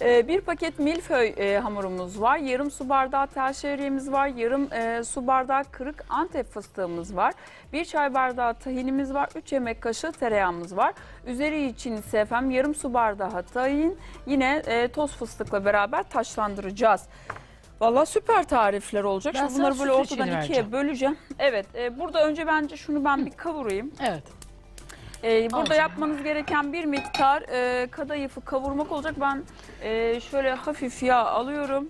Ee, bir paket milföy e, hamurumuz var. Yarım su bardağı tel şehriyemiz var. Yarım e, su bardağı kırık antep fıstığımız var. Bir çay bardağı tahinimiz var. 3 yemek kaşığı tereyağımız var. Üzeri için ise efendim yarım su bardağı tahin. Yine e, toz fıstıkla beraber taşlandıracağız. Vallahi süper tarifler olacak. Ben Şimdi bunları böyle ortadan ikiye vereceğim. böleceğim. Evet, e, burada önce bence şunu ben bir kavurayım. Evet. Ee, burada Alacağım. yapmanız gereken bir miktar e, kadayıfı kavurmak olacak. Ben e, şöyle hafif yağ alıyorum.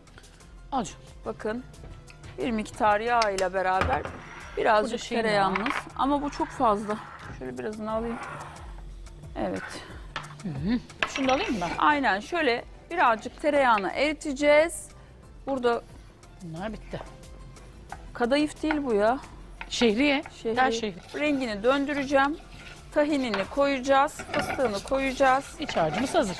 Al canım. Bakın bir miktar yağ ile beraber birazcık şey tereyağımız. Ama bu çok fazla. Şöyle birazını alayım. Evet. Şunu da alayım mı ben? Aynen şöyle birazcık tereyağını eriteceğiz. Burada Bunlar bitti. kadayıf değil bu ya. Şehriye. Şehri- Tel şehri. Rengini döndüreceğim. Tahinini koyacağız. Fıstığını koyacağız. İç harcımız hazır.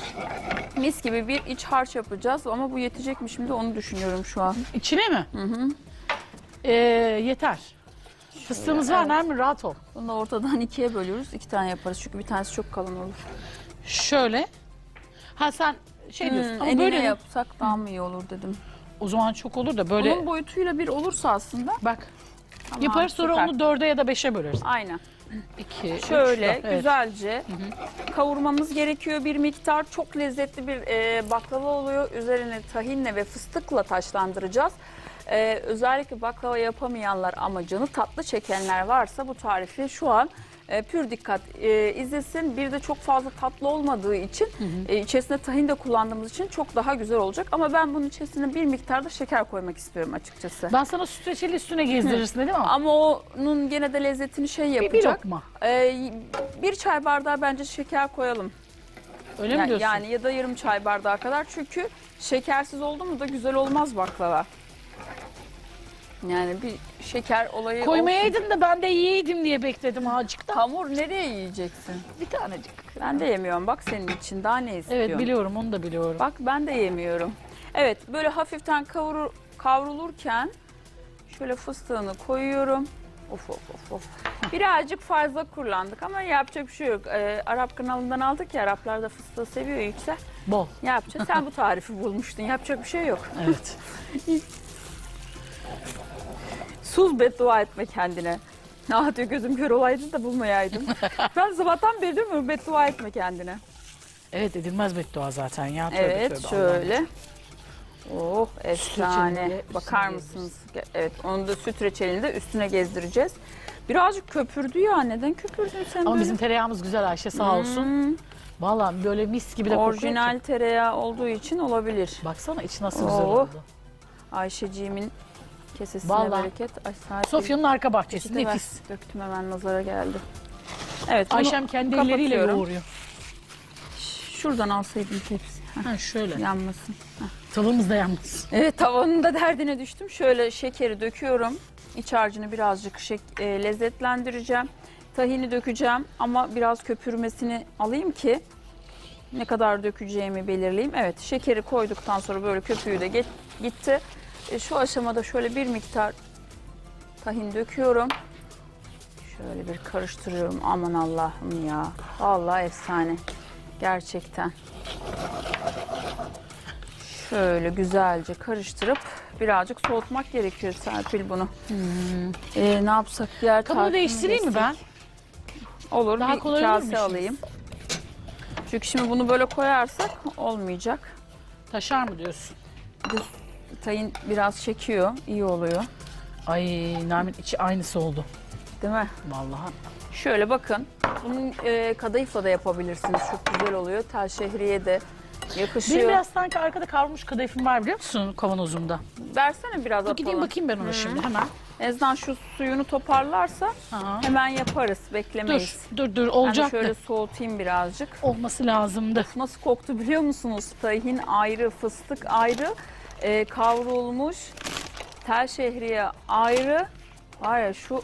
Mis gibi bir iç harç yapacağız ama bu yetecek mi şimdi onu düşünüyorum şu an. İçine mi? Hı hı. Ee, yeter. Fıstığımız var evet. Nermin rahat ol. Bunu da ortadan ikiye bölüyoruz. İki tane yaparız çünkü bir tanesi çok kalın olur. Şöyle. Ha sen şey diyorsun Hmm, ama böyle yapsak daha mı iyi olur dedim. o zaman çok olur da böyle Bunun boyutuyla bir olursa aslında. bak Tamam, yaparız sonra süper. onu dörde ya da beşe böleriz. Aynen. İki, üç, Şöyle dört. Evet. güzelce kavurmamız gerekiyor bir miktar. Çok lezzetli bir e, baklava oluyor. Üzerine tahinle ve fıstıkla taşlandıracağız. E, özellikle baklava yapamayanlar ama canı tatlı çekenler varsa bu tarifi şu an e, pür dikkat e, izlesin. Bir de çok fazla tatlı olmadığı için e, içerisinde tahin de kullandığımız için çok daha güzel olacak. Ama ben bunun içerisine bir miktar da şeker koymak istiyorum açıkçası. Ben sana süt reçeli üstüne gezdirirsin dedim ama Ama onun gene de lezzetini şey bir, bir yapacak. lokma. Ee, bir çay bardağı bence şeker koyalım. Öyle mi yani, diyorsun? yani ya da yarım çay bardağı kadar. Çünkü şekersiz oldu mu da güzel olmaz baklava. Yani bir şeker olayı olsun. Koymayaydın da ben de yiyeydim diye bekledim azıcık da. Hamur nereye yiyeceksin? Bir tanecik. Ben de yemiyorum. Bak senin için daha ne istiyorsun? Evet biliyorum onu da biliyorum. Bak ben de yemiyorum. Evet böyle hafiften kavurur, kavrulurken şöyle fıstığını koyuyorum. Of of of of. Birazcık fazla kullandık ama yapacak bir şey yok. Ee, Arap kanalından aldık ya Araplar da fıstığı seviyor yüksel. Bol. Ne yapacağız? Sen bu tarifi bulmuştun. Yapacak bir şey yok. Evet. Sus beddua etme kendine. Ah diyor gözüm kör olaydı da bulmayaydım. ben sabahtan beri diyorum ya, beddua etme kendine. evet edilmez beddua zaten ya. Tövbe Evet tövbe, şöyle. Oh efsane. Bakar üstüne mısınız? Evet onu da süt reçelini de üstüne gezdireceğiz. Birazcık köpürdü ya. Neden köpürdün sen Ama böyle? bizim tereyağımız güzel Ayşe sağ olsun. Hmm, Vallahi böyle mis gibi de kokuyor Orijinal ki. tereyağı olduğu için olabilir. Baksana içi nasıl güzel Oh. oldu. Ayşeciğimin kesesine Vallahi. bereket. Ay, Sofya'nın arka bahçesi peçete ver. nefis. Döktüm hemen nazara geldi. Evet bunu Ayşem kendi elleriyle kapatıyorum. yoğuruyor. şuradan alsaydım tepsi. Ha şöyle. yanmasın. Tavamız da yanmaz. Evet tavanın da derdine düştüm. Şöyle şekeri döküyorum. İç harcını birazcık şek- e, lezzetlendireceğim. Tahini dökeceğim ama biraz köpürmesini alayım ki ne kadar dökeceğimi belirleyeyim. Evet şekeri koyduktan sonra böyle köpüğü de get- gitti. E, şu aşamada şöyle bir miktar tahin döküyorum. Şöyle bir karıştırıyorum. Aman Allah'ım ya. Vallahi efsane. Gerçekten. Şöyle güzelce karıştırıp birazcık soğutmak gerekiyor Serpil bunu. Ee, ne yapsak diğer Kabını değiştireyim mi ben? Olur Daha bir kolay kase alayım. Çünkü şimdi bunu böyle koyarsak olmayacak. Taşar mı diyorsun? Tayin biraz çekiyor, iyi oluyor. Ay Nermin içi aynısı oldu. Değil mi? Vallahi. Şöyle bakın. Bunun e, kadayıfla da yapabilirsiniz. Çok güzel oluyor. Tel şehriye de yakışıyor. Benim biraz sanki arkada kavrulmuş kadayıfım var biliyor musun kavanozumda? Versene biraz Dur gideyim bakayım ben ona şimdi hemen. Ezdan şu suyunu toparlarsa Ha. hemen yaparız. Dur Beklemeyiz. dur dur Ben de olacak şöyle soğutayım birazcık. Olması lazımdı. Nasıl koktu biliyor musunuz? Tahin ayrı, fıstık ayrı, e, kavrulmuş tel şehriye ayrı. Var ya şu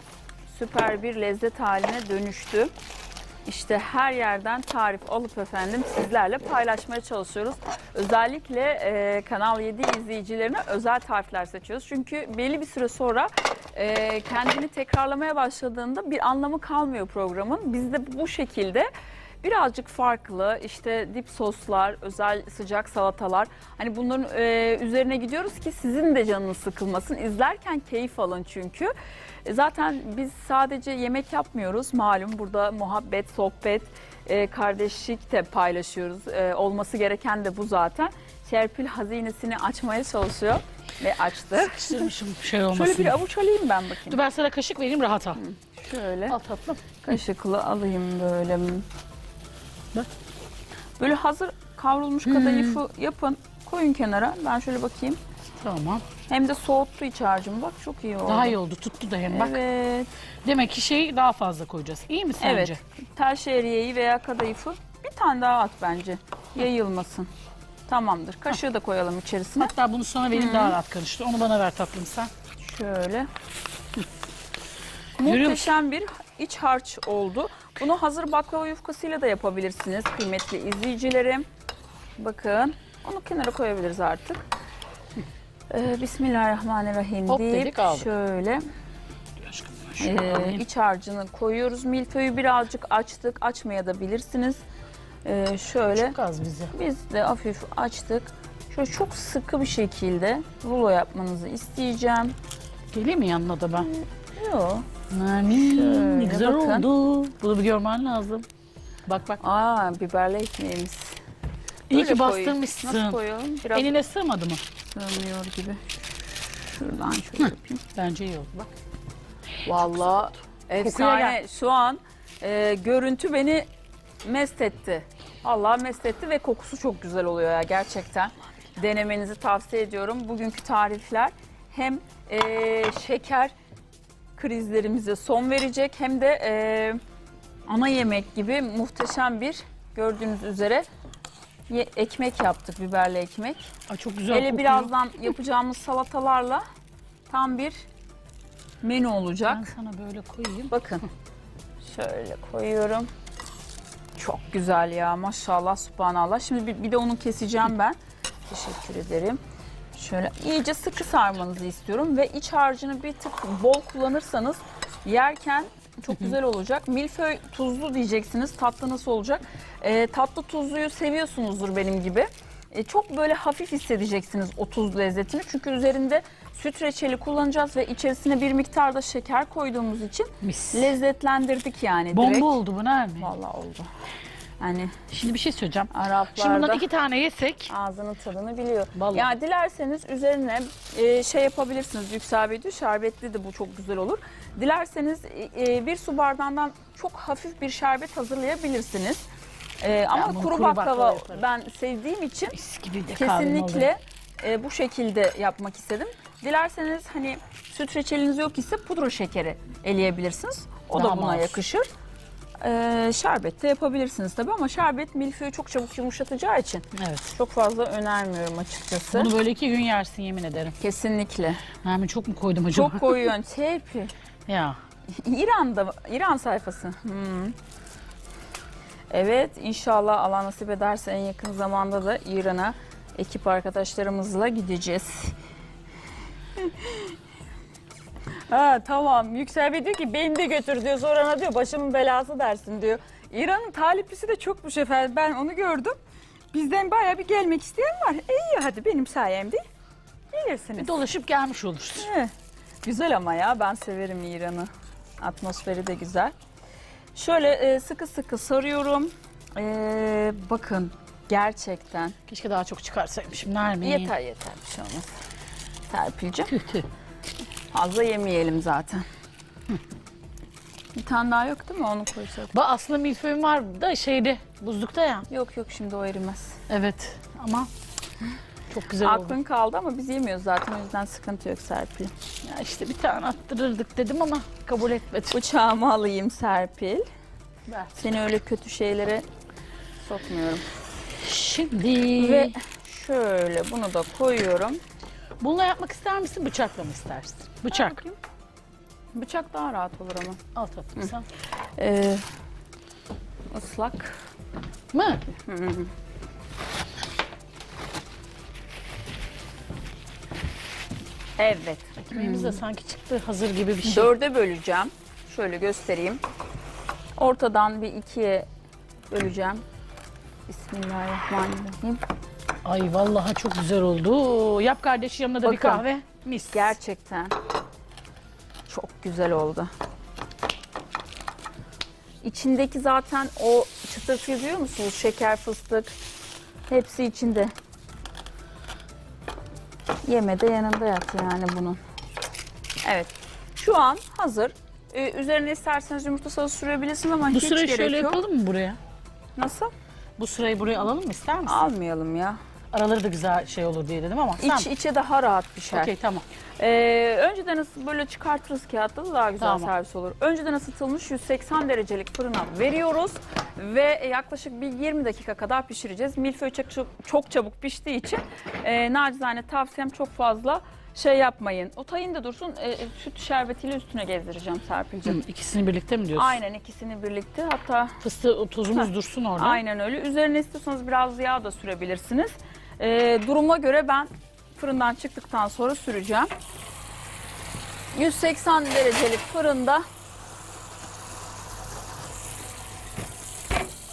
süper bir lezzet haline dönüştü. İşte her yerden tarif alıp efendim sizlerle paylaşmaya çalışıyoruz. Özellikle e, Kanal 7 izleyicilerine özel tarifler seçiyoruz. Çünkü belli bir süre sonra e, kendini tekrarlamaya başladığında bir anlamı kalmıyor programın. Biz de bu şekilde birazcık farklı işte dip soslar, özel sıcak salatalar. Hani bunların e, üzerine gidiyoruz ki sizin de canınız sıkılmasın. İzlerken keyif alın çünkü. E, Zaten biz sadece yemek yapmıyoruz. Malum burada muhabbet, sohbet, e, kardeşlik de paylaşıyoruz. E, olması gereken de bu zaten. Serpil hazinesini açmaya çalışıyor ve açtı. Sıkıştırmışım şey olmasın. Şöyle bir avuç alayım ben bakayım. Dur ben sana kaşık vereyim rahat al. Şöyle Al tatlım. kaşıkla alayım böyle. Bak. Böyle hazır kavrulmuş kadayıfı yapın. Koyun kenara. Ben şöyle bakayım. Tamam. Hem de soğuttu iç harcımı. Bak çok iyi oldu. Daha iyi oldu. Tuttu da hem bak. Evet. Demek ki şeyi daha fazla koyacağız. İyi mi sence? Evet. Tel şehriyeyi veya kadayıfı bir tane daha at bence. Yayılmasın. Tamamdır. Kaşığı da koyalım içerisine. Hatta bunu sonra vereyim daha rahat karıştır. Onu bana ver tatlım sen. Şöyle. Görüyor Muhteşem bir iç harç oldu. Bunu hazır baklava yufkasıyla da yapabilirsiniz kıymetli izleyicilerim. Bakın onu kenara koyabiliriz artık. Ee, Bismillahirrahmanirrahim Hop deyip dedik, aldık. şöyle e, iç harcını koyuyoruz. Milföyü birazcık açtık. Açmaya da bilirsiniz. Ee, şöyle Çok az bize. biz de hafif açtık. Şöyle çok sıkı bir şekilde rulo yapmanızı isteyeceğim. Geleyim mi yanına da ben? Nermin Şöyle ne güzel bakın. oldu. Bunu bir görmen lazım. Bak bak. Aa biberli ekmeğimiz. İyi Böyle ki koyayım. bastırmışsın. Nasıl koyalım? Biraz Eline sığmadı mı? sığmıyor gibi. Şuradan şöyle yapayım. Bence iyi oldu bak. Vallahi efsane. Şu an e, görüntü beni mest etti. Allah mest etti ve kokusu çok güzel oluyor ya gerçekten. Denemenizi tavsiye ediyorum. Bugünkü tarifler hem e, şeker krizlerimize son verecek hem de e, ana yemek gibi muhteşem bir gördüğünüz üzere ye- ekmek yaptık biberli ekmek. Ay çok güzel Hele kokuyor. birazdan yapacağımız salatalarla tam bir menü Ben olacak. sana böyle koyayım. Bakın şöyle koyuyorum. Çok güzel ya maşallah subhanallah. Şimdi bir, bir de onu keseceğim ben. Teşekkür ederim. Şöyle iyice sıkı sarmanızı istiyorum ve iç harcını bir tık bol kullanırsanız yerken çok güzel olacak. Milföy tuzlu diyeceksiniz. Tatlı nasıl olacak? Ee, tatlı tuzluyu seviyorsunuzdur benim gibi. Ee, çok böyle hafif hissedeceksiniz o tuz lezzetini. Çünkü üzerinde süt reçeli kullanacağız ve içerisine bir miktar da şeker koyduğumuz için Mis. lezzetlendirdik yani direkt. Bomba oldu bu Nermin. Vallahi oldu. Yani Şimdi bir şey söyleyeceğim. Araplarda Şimdi bundan iki tane yesek. ağzının tadını biliyor. Vallahi. Ya dilerseniz üzerine e, şey yapabilirsiniz. Yüksel Bey diyor şerbetli de bu çok güzel olur. Dilerseniz e, bir su bardağından çok hafif bir şerbet hazırlayabilirsiniz. E, ama bunu kuru, kuru baklava, baklava yaparım. ben sevdiğim için Mis gibi de kahvem oluyor. kesinlikle e, bu şekilde yapmak istedim. Dilerseniz hani süt reçeliniz yok ise pudra şekeri eleyebilirsiniz. O Daha da buna masum. yakışır. Ee, şerbet de yapabilirsiniz tabii ama şerbet milföyü çok çabuk yumuşatacağı için Evet. çok fazla önermiyorum açıkçası. Bunu böyle iki gün yersin yemin ederim. Kesinlikle. Nermin çok mu koydum acaba? Çok koyuyorsun. Serpi. Ya. İran'da, İran sayfası. Hmm. Evet inşallah Allah nasip ederse en yakın zamanda da İran'a ekip arkadaşlarımızla gideceğiz. ha tamam Yüksel Bey diyor ki beni de götür diyor sonra ona diyor başımın belası dersin diyor. İran'ın taliplisi de çokmuş efendim ben onu gördüm. Bizden bayağı bir gelmek isteyen var. E iyi hadi benim sayemde gelirsiniz. Dolaşıp gelmiş olursun. Evet. Güzel ama ya ben severim İran'ı. Atmosferi de güzel. Şöyle e, sıkı sıkı sarıyorum. E, bakın gerçekten Keşke daha çok çıkarsaymışım Nermin. yeter yeter bir şey olmaz. Tüh tüh. Fazla yemeyelim zaten. Bir tane daha yok değil mi onu koysak? Bak aslında milföyüm var da şeyde buzlukta ya. Yok yok şimdi o erimez. Evet ama çok güzel oldu. Aklın kaldı ama biz yemiyoruz zaten o yüzden sıkıntı yok Serpil. Ya işte bir tane attırırdık dedim ama kabul etmedi. Bıçağımı alayım Serpil. Ver. Seni öyle kötü şeylere sokmuyorum. Şimdi Ve şöyle bunu da koyuyorum. Bununla yapmak ister misin bıçakla mı istersin? Bıçak. Bıçak daha rahat olur ama. Al tatlım sen. Ee, ıslak. Mı? Evet. Ekmeğimiz de sanki çıktı hazır gibi bir şey. Dörde böleceğim. Şöyle göstereyim. Ortadan bir ikiye böleceğim. Bismillahirrahmanirrahim. Ay vallahi çok güzel oldu. Yap kardeş yanına da bir Bakın. kahve. Mis. Gerçekten çok güzel oldu. İçindeki zaten o çıtırtıyı duyuyor musunuz? Şeker, fıstık hepsi içinde. Yeme de yanında yat yani bunun. Evet. Şu an hazır. Ee, üzerine isterseniz yumurta sarısı sürebilirsiniz ama Bu hiç sırayı gerek şöyle yok. yapalım mı buraya? Nasıl? Bu sırayı buraya alalım mı ister misin? Almayalım ya. Araları da güzel şey olur diye dedim ama. İç içe daha rahat pişer. Okey tamam. Ee, önceden ısıt böyle çıkartırız kağıtta da daha güzel Tamam. servis olur. Önceden ısıtılmış 180 derecelik fırına veriyoruz ve yaklaşık bir 20 dakika kadar pişireceğiz. Milföy çok, çok, çabuk piştiği için e, nacizane tavsiyem çok fazla şey yapmayın. O tayin de dursun e, süt şerbetiyle üstüne gezdireceğim Serpil'cim. Hı, ikisini birlikte mi diyorsun? Aynen ikisini birlikte hatta Fıstığı tozumuz dursun orada. Aynen öyle. Üzerine istiyorsanız biraz yağ da sürebilirsiniz. Ee, duruma göre ben fırından çıktıktan sonra süreceğim. 180 derecelik fırında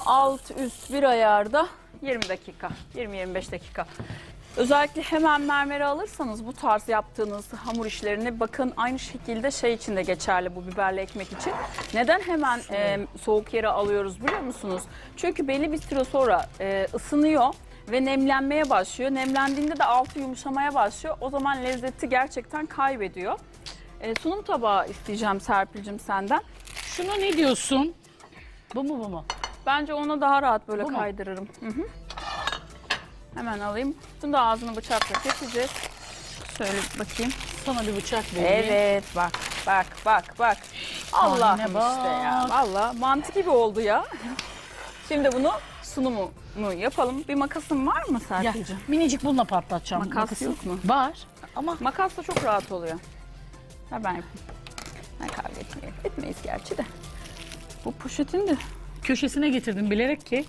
alt üst bir ayarda 20 dakika, 20-25 dakika. Özellikle hemen mermeri alırsanız bu tarz yaptığınız hamur işlerini bakın aynı şekilde şey için de geçerli bu biberli ekmek için. Neden hemen e, soğuk yere alıyoruz biliyor musunuz? Çünkü belli bir süre sonra e, ısınıyor ve nemlenmeye başlıyor. Nemlendiğinde de altı yumuşamaya başlıyor. O zaman lezzeti gerçekten kaybediyor. E, sunum tabağı isteyeceğim Serpil'cim senden. Şuna ne diyorsun? Bu mu bu mu? Bence ona daha rahat böyle Bu mu? kaydırırım. Hı hı. Hemen alayım. Bunu da ağzını bıçakla keseceğiz. Şöyle bir bakayım. Sana bir bıçak vereyim. Evet bak bak bak bak. Allah'ım işte ya. bak. Valla mantı gibi oldu ya. Şimdi bunu sunumu mu yapalım. Bir makasın var mı Gel. Serpil'cim? Minicik bununla patlatacağım. Makas Makası yok mu? Var ama Makasla çok rahat oluyor. Ha ben yapayım. Ben kavga etmeyelim. Etmeyiz gerçi de. Bu poşetin de köşesine getirdim bilerek ki.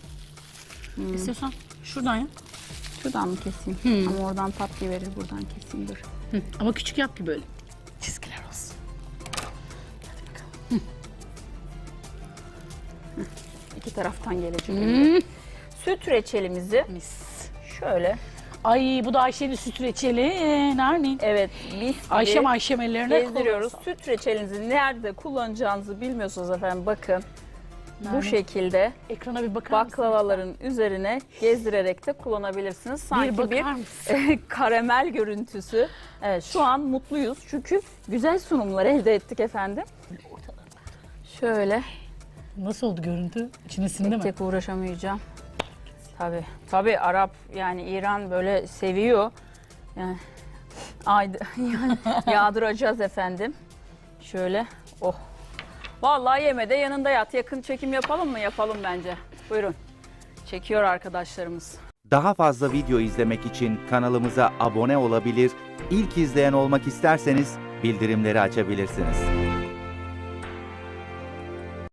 Hmm. İstiyorsan şuradan yap. şuradan mı keseyim? Hmm. Ama oradan pat diye verir buradan keseyim dur. Hı. Ama küçük yap ki böyle. Çizgiler olsun. İki taraftan gelecek. Hmm. Süt reçelimizi Mis. şöyle Ay bu da Ayşe'nin süt reçeli. Nermin? evet mis gibi Ayşem Ayşem ellerine gezdiriyoruz. Süt reçelinizi nerede kullanacağınızı bilmiyorsunuz efendim bakın. Bu şekilde Ekrana bir bakar mısın? baklavaların üzerine gezdirerek de kullanabilirsiniz. Sanki Bir bir, bakar mısın? karamel görüntüsü. Evet şu an mutluyuz çünkü güzel sunumlar elde ettik efendim. Şöyle Nasıl oldu görüntü? İçine sindi mi? tek uğraşamayacağım. Tabii. Tabii Arap yani İran böyle seviyor. Yani aydı yani yağdıracağız efendim. Şöyle. Oh. Vallahi yemede yanında yat. Yakın çekim yapalım mı? Yapalım bence. Buyurun. Çekiyor arkadaşlarımız. Daha fazla video izlemek için kanalımıza abone olabilir, ilk izleyen olmak isterseniz bildirimleri açabilirsiniz.